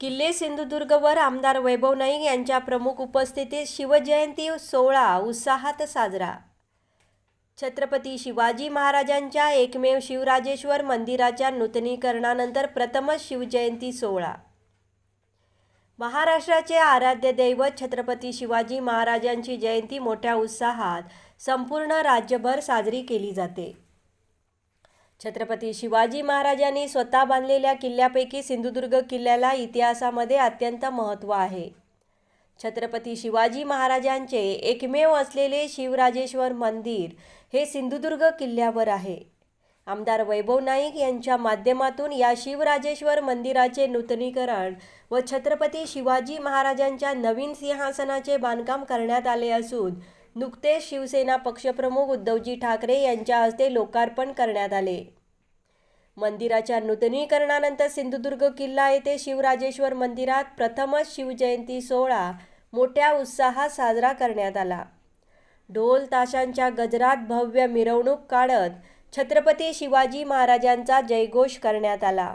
किल्ले सिंधुदुर्गवर आमदार वैभव नाईक यांच्या प्रमुख उपस्थितीत शिवजयंती सोहळा उत्साहात साजरा. छत्रपती शिवाजी महाराजांच्या एकमेव शिवराजेश्वर मंदिराच्या नूतनीकरणानंतर प्रथमच शिवजयंती सोहळा. महाराष्ट्राचे आराध्य दैवत छत्रपती शिवाजी महाराजांची जयंती मोठ्या उत्साहात संपूर्ण राज्यभर साजरी केली जाते. छत्रपती शिवाजी महाराजांनी स्वतः बांधलेल्या किल्ल्यापैकी सिंधुदुर्ग किल्ल्याला इतिहासामध्ये अत्यंत महत्त्व आहे. छत्रपती शिवाजी महाराजांचे एकमेव असलेले शिवराजेश्वर मंदिर हे सिंधुदुर्ग किल्ल्यावर आहे. आमदार वैभव नाईक यांच्या माध्यमातून या शिवराजेश्वर मंदिराचे नूतनीकरण व छत्रपती शिवाजी महाराजांच्या नवीन सिंहासनाचे बांधकाम करण्यात आले असून नुकतेच शिवसेना पक्षप्रमुख उद्धवजी ठाकरे यांच्या हस्ते लोकार्पण करण्यात आले. मंदिराच्या नूतनीकरणानंतर सिंधुदुर्ग किल्ला येथे शिवराजेश्वर मंदिरात प्रथमच शिवजयंती सोहळा मोठ्या उत्साहात साजरा करण्यात आला. ढोल ताशांच्या गजरात भव्य मिरवणूक काढत छत्रपती शिवाजी महाराजांचा जयघोष करण्यात आला.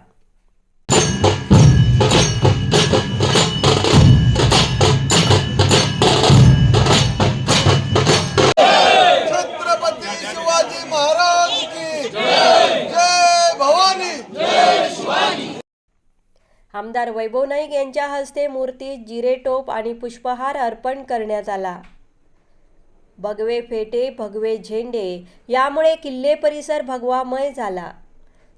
आमदार वैभव नाईक यांच्या हस्ते मूर्ती जिरेटोप आणि पुष्पहार अर्पण करण्यात आला. भगवे फेटे भगवे झेंडे यामुळे किल्ले परिसर भगवामय झाला.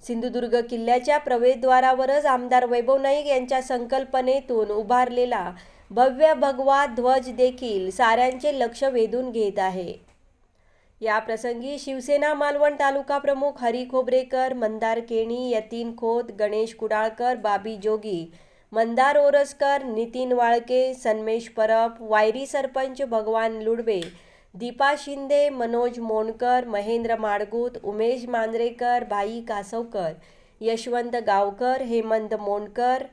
सिंधुदुर्ग किल्ल्याच्या प्रवेशद्वारावरच आमदार वैभव नाईक यांच्या संकल्पनेतून उभारलेला भव्य भगवा ध्वज देखील साऱ्यांचे लक्ष वेधून घेत आहे. या प्रसंगी शिवसेना मालवण तालुका प्रमुख हरी खोबरेकर मंदार केणी यतीन खोत गणेश कुडाळकर बाबी जोगी मंदार ओरसकर नितीन वाळके सन्मेश परब वायरी सरपंच भगवान लुडवे दीपा शिंदे मनोज मोणकर महेंद्र माडगूत उमेश मांजरेकर भाई कासवकर यशवंत गावकर हेमंत मोणकर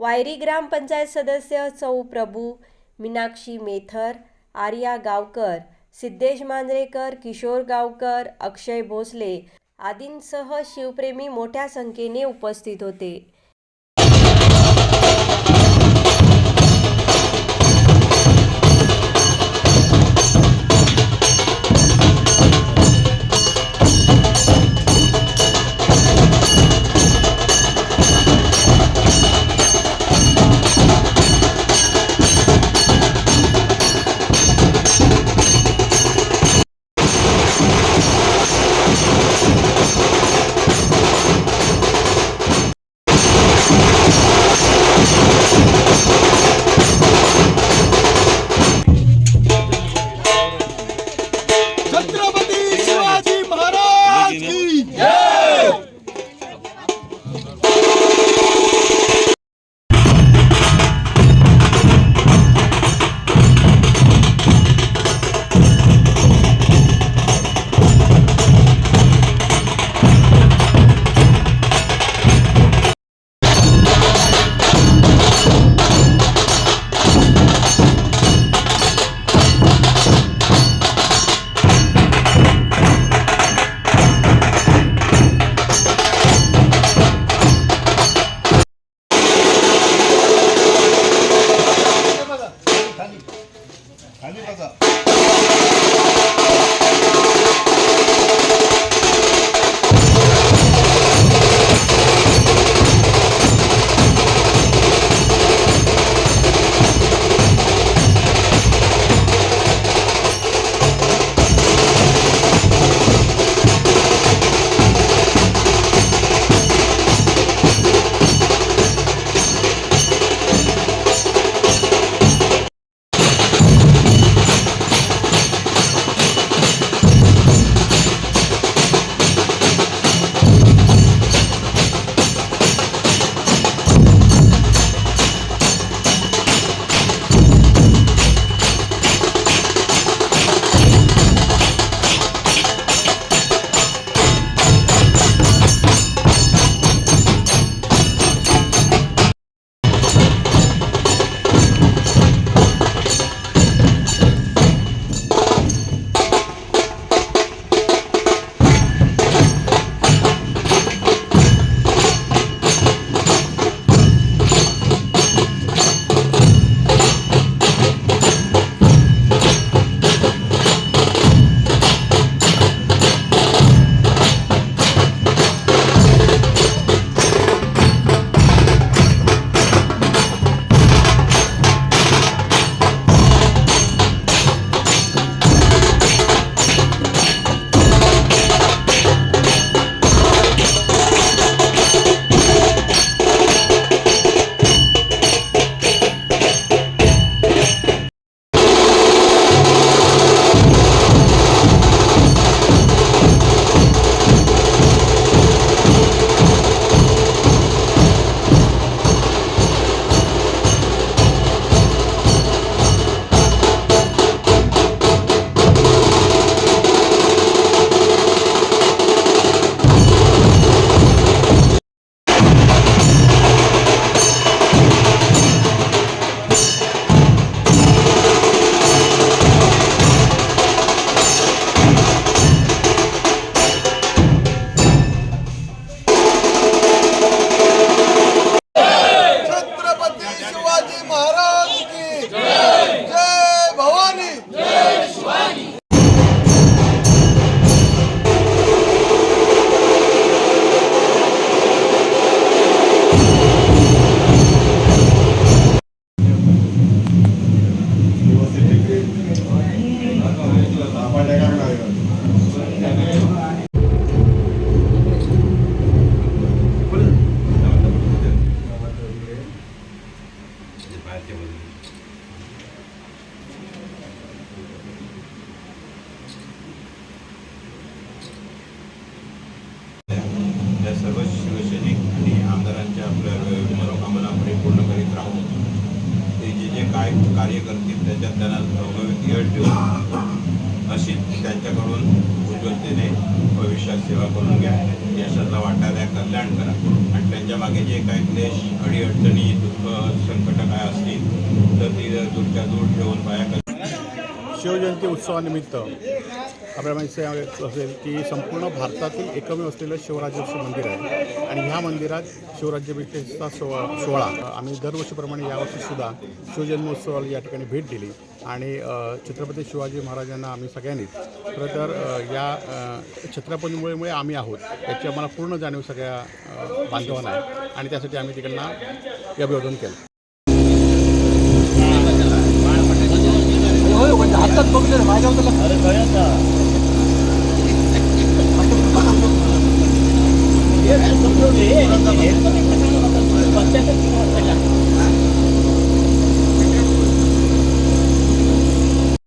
वायरी ग्रामपंचायत सदस्य सौ प्रभू मीनाक्षी मेथर आर्या गावकर सिद्धेश मांजरेकर किशोर गावकर अक्षय भोसले आदींसह शिवप्रेमी मोठ्या संख्येने उपस्थित होते. えかさ。वेळ यश देऊन अशीच त्यांच्याकडून उज्ज्वलतेने भविष्यात सेवा करून घ्या. यशाचा वाटा द्या कल्याण करा. आणि त्यांच्या मागे जे काय क्लेश अडीअडचणी दुःख संकट काय असतील तर ती दूरच्या दूर ठेवून पाया शिवजयंती उत्सवानिमित्त आपल्या माहिती असेल की संपूर्ण भारतातील एकमेव असलेलं शिवराज्याचं मंदिर आहे. आणि ह्या मंदिरात शिवराज्याभिषेकचा सोहळा सोहळा. आम्ही दरवर्षीप्रमाणे यावर्षीसुद्धा शिवजन्मोत्सवाला या ठिकाणी भेट दिली. आणि छत्रपती शिवाजी महाराजांना आम्ही सगळ्यांनीच खरं तर या अ, आम्ही आहोत याची आम्हाला पूर्ण जाणीव सगळ्या बांधवांना आहे आणि त्यासाठी आम्ही तिकडनं हे अभिवादन केलं हे